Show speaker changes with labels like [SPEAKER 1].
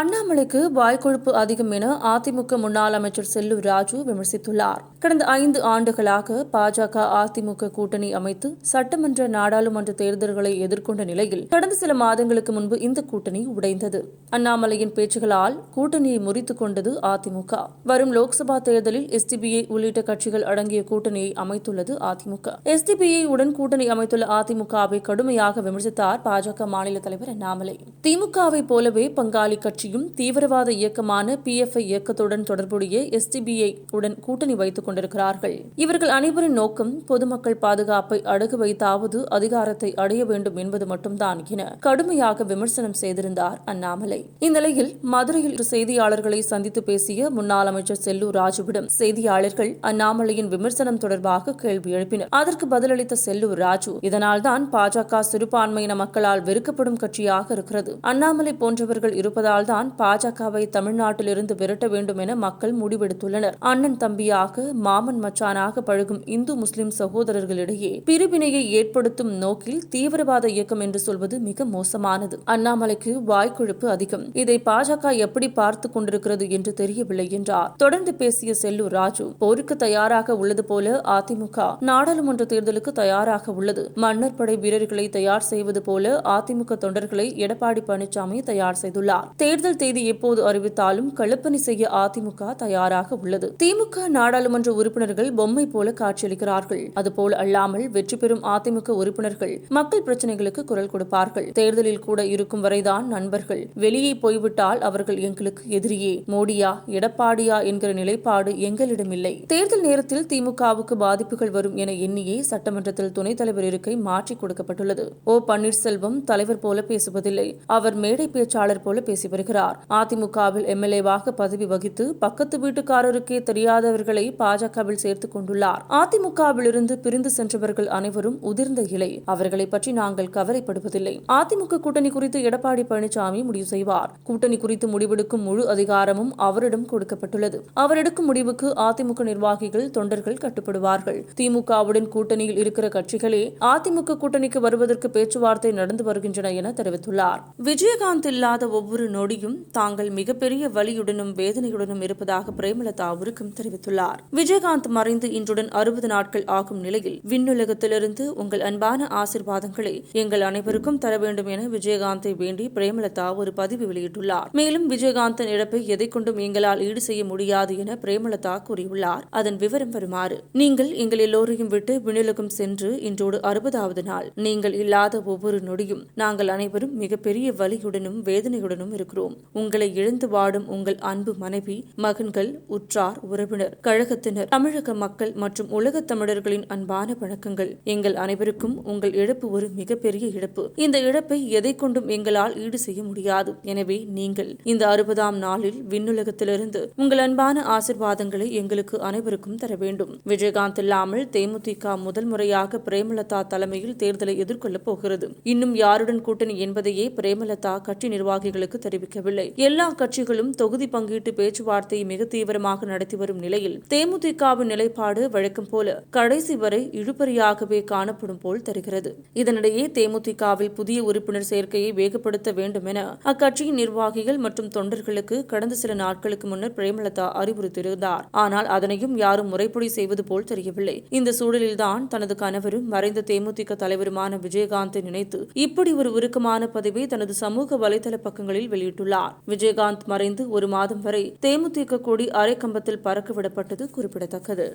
[SPEAKER 1] அண்ணாமலைக்கு வாய்க்கொழுப்பு அதிகம் என அதிமுக முன்னாள் அமைச்சர் செல்லூர் ராஜு விமர்சித்துள்ளார். கடந்த ஐந்து ஆண்டுகளாக பாஜக அதிமுக கூட்டணி அமைத்து சட்டமன்ற நாடாளுமன்ற தேர்தல்களை எதிர்கொண்ட நிலையில் கடந்த சில மாதங்களுக்கு முன்பு இந்த கூட்டணி உடைந்தது. அண்ணாமலையின் பேச்சுகளால் கூட்டணியை முறித்துக் கொண்டது அதிமுக. வரும் லோக்சபா தேர்தலில் எஸ்டிபிஐ உள்ளிட்ட கட்சிகள் அடங்கிய கூட்டணியை அமைத்துள்ளது அதிமுக. எஸ்டிபிஐ உடன் கூட்டணி அமைத்துள்ள அதிமுகவை கடுமையாக விமர்சித்தார் பாஜக மாநில தலைவர் அண்ணாமலை. திமுகவை போலவே பங்காளி கட்சியும் தீவிரவாத இயக்கமான பிஎஃப்ஐ இயக்கத்துடன் தொடர்புடைய எஸ்டிபிஐ உடன் கூட்டணி வைத்துக் கொண்டிருக்கிறார்கள். இவர்கள் அனைவரின் நோக்கம் பொதுமக்கள் பாதுகாப்பை அடகு வைத்தாவது அதிகாரத்தை அடைய வேண்டும் என்பது மட்டும்தான் என கடுமையாக விமர்சனம் செய்திருந்தார் அண்ணாமலை. இந்நிலையில் மதுரையில் செய்தியாளர்களை சந்தித்து பேசிய முன்னாள் அமைச்சர் செல்லூர் ராஜுவிடம் செய்தியாளர்கள் அண்ணாமலையின் விமர்சனம் தொடர்பாக கேள்வி எழுப்பினர். அதற்கு பதிலளித்த செல்லூர் ராஜு இதனால்தான் பாஜக சிறுபான்மையின மக்களால் வெறுக்கப்படும் கட்சியாக இருக்கிறது. அண்ணாமலை போன்றவர்கள் இருப்பதால் தான் பாஜகவை தமிழ்நாட்டிலிருந்து விரட்ட வேண்டும் என மக்கள் முடிவெடுத்துள்ளனர். அண்ணன் தம்பியாக மாமன் மச்சானாக பழகும் இந்து முஸ்லிம் சகோதரர்களிடையே பிரிவினையை ஏற்படுத்தும் நோக்கில் தீவிரவாத இயக்கம் என்று சொல்வது மிக மோசமானது. அண்ணாமலைக்கு வாய்க்கொழுப்பு அதிகம். இதை பாஜக எப்படி பார்த்து கொண்டிருக்கிறது என்று தெரியவில்லை என்றார். தொடர்ந்து பேசிய செல்லூர் ராஜு போருக்கு தயாராக உள்ளது போல அதிமுக. நாடாளுமன்ற தேர்தலுக்கு தயாராக உள்ளது. மன்னர் படை வீரர்களை தயார் செய்வது போல அதிமுக தொண்டர்களை எடப்பாடி பழனிசாமி தயார் செய்துள்ளார். தேர்தல் தேதி எப்போது அறிவித்தாலும் களப்பணி செய்ய அதிமுக தயாராக உள்ளது. திமுக நாடாளுமன்ற உறுப்பினர்கள் பொம்மை போல காட்சியளிக்கிறார்கள். அதுபோல் அல்லாமல் வெற்றி பெறும் அதிமுக உறுப்பினர்கள் மக்கள் பிரச்சனைகளுக்கு குரல் கொடுப்பார்கள். தேர்தலில் கூட இருக்கும் வரைதான் நண்பர்கள். வெளியே போய்விட்டால் அவர்கள் எங்களுக்கு எதிரியே. மோடியா எடப்பாடியா என்கிற நிலைப்பாடு எங்களிடமில்லை தேர்தல் நேரத்தில் திமுகவுக்கு பாதிப்புகள் வரும் என எண்ணியே சட்டமன்றத்தில் துணைத் தலைவர் இருக்கை மாற்றி கொடுக்கப்பட்டுள்ளது. ஓ பன்னீர்செல்வம் தலைவர் போல பேசுவதில்லை. அவர் மேடை பேச்சாளர் போல பேசி வருகிறார். வருகிறார் அதிமுகவில் எம்எல்ஏவாக பதவி வகித்து பக்கத்து வீட்டுக்காரருக்கே தெரியாதவர்களை பாஜகவில் சேர்த்துக் கொண்டுள்ளார். அதிமுகவிலிருந்து பிரிந்து சென்றவர்கள் அனைவரும் உதிர்ந்த இலை. அவர்களை பற்றி நாங்கள் கவலைப்படுவதில்லை. அதிமுக கூட்டணி குறித்து எடப்பாடி பழனிசாமி முடிவு செய்வார். கூட்டணி குறித்து முடிவெடுக்கும் முழு அதிகாரமும் அவரிடம் கொடுக்கப்பட்டுள்ளது. அவர் எடுக்கும் முடிவுக்கு அதிமுக நிர்வாகிகள் தொண்டர்கள் கட்டுப்படுவார்கள். திமுகவுடன் கூட்டணியில் இருக்கிற கட்சிகளே அதிமுக கூட்டணிக்கு வருவதற்கு பேச்சுவார்த்தை நடந்து வருகின்றன என தெரிவித்துள்ளார். விஜயகாந்த் இல்லாத ஒவ்வொரு நொடி முடியும். தாங்கள் மிகப்பெரிய வலியுடனும் வேதனையுடனும் இருப்பதாக பிரேமலதா உருக்கம் தெரிவித்துள்ளார். விஜயகாந்த் மறைந்து இன்றுடன் அறுபது நாட்கள் ஆகும் நிலையில் விண்ணுலகத்திலிருந்து உங்கள் அன்பான ஆசிர்வாதங்களை எங்கள் அனைவருக்கும் தர வேண்டும் என விஜயகாந்தை வேண்டி பிரேமலதா ஒரு பதிவு வெளியிட்டுள்ளார். மேலும் விஜயகாந்தின் இழப்பை எதை கொண்டும் எங்களால் ஈடு செய்ய முடியாது என பிரேமலதா கூறியுள்ளார். அதன் விவரம் வருமாறு நீங்கள் எங்கள் எல்லோரையும் விட்டு விண்ணுலகம் சென்று இன்றோடு அறுபதாவது நாள். நீங்கள் இல்லாத ஒவ்வொரு நொடியும் நாங்கள் அனைவரும் மிகப்பெரிய வலியுடனும் வேதனையுடனும் இருக்கும். இருக்கிறோம் உங்களை இழந்து வாடும் உங்கள் அன்பு மனைவி மகன்கள் உற்றார் உறவினர் கழகத்தினர் தமிழக மக்கள் மற்றும் உலக தமிழர்களின் அன்பான வணக்கங்கள். எங்கள் அனைவருக்கும் உங்கள் இழப்பு ஒரு மிகப்பெரிய இழப்பு. இந்த இழப்பை எதை கொண்டும் எங்களால் ஈடு செய்ய முடியாது. எனவே நீங்கள் இந்த அறுபதாம் நாளில் விண்ணுலகத்திலிருந்து உங்கள் அன்பான ஆசிர்வாதங்களை எங்களுக்கு அனைவருக்கும் தர வேண்டும். விஜயகாந்த் இல்லாமல் தேமுதிக முதல் முறையாக பிரேமலதா தலைமையில் தேர்தலை எதிர்கொள்ளப் போகிறது. இன்னும் யாருடன் கூட்டணி என்பதையே பிரேமலதா கட்சி நிர்வாகிகளுக்கு தெரிவித்தார் தெரிவிக்கவில்லை. எல்லா கட்சிகளும் தொகுதி பங்கீட்டு பேச்சுவார்த்தையை மிக தீவிரமாக நடத்தி வரும் நிலையில் தேமுதிகவின் நிலைப்பாடு வழக்கம் போல கடைசி வரை இழுபறியாகவே காணப்படும் போல் தெரிகிறது. இதனிடையே தேமுதிகவில் புதிய உறுப்பினர் சேர்க்கையை வேகப்படுத்த வேண்டும் என அக்கட்சியின் நிர்வாகிகள் மற்றும் தொண்டர்களுக்கு கடந்த சில நாட்களுக்கு முன்னர் பிரேமலதா அறிவுறுத்தியிருந்தார். ஆனால் அதனையும் யாரும் முறைப்படி செய்வது போல் தெரியவில்லை. இந்த சூழலில்தான் தனது கணவரும் மறைந்த தேமுதிக தலைவருமான விஜயகாந்தை நினைத்து இப்படி ஒரு உருக்கமான பதிவை தனது சமூக வலைதள பக்கங்களில் வெளியிட்டுள்ளார். விஜயகாந்த் மறைந்து ஒரு மாதம் வரை தேமுதிக கொடி அரைக்கம்பத்தில் பறக்கவிடப்பட்டது குறிப்பிடத்தக்கது.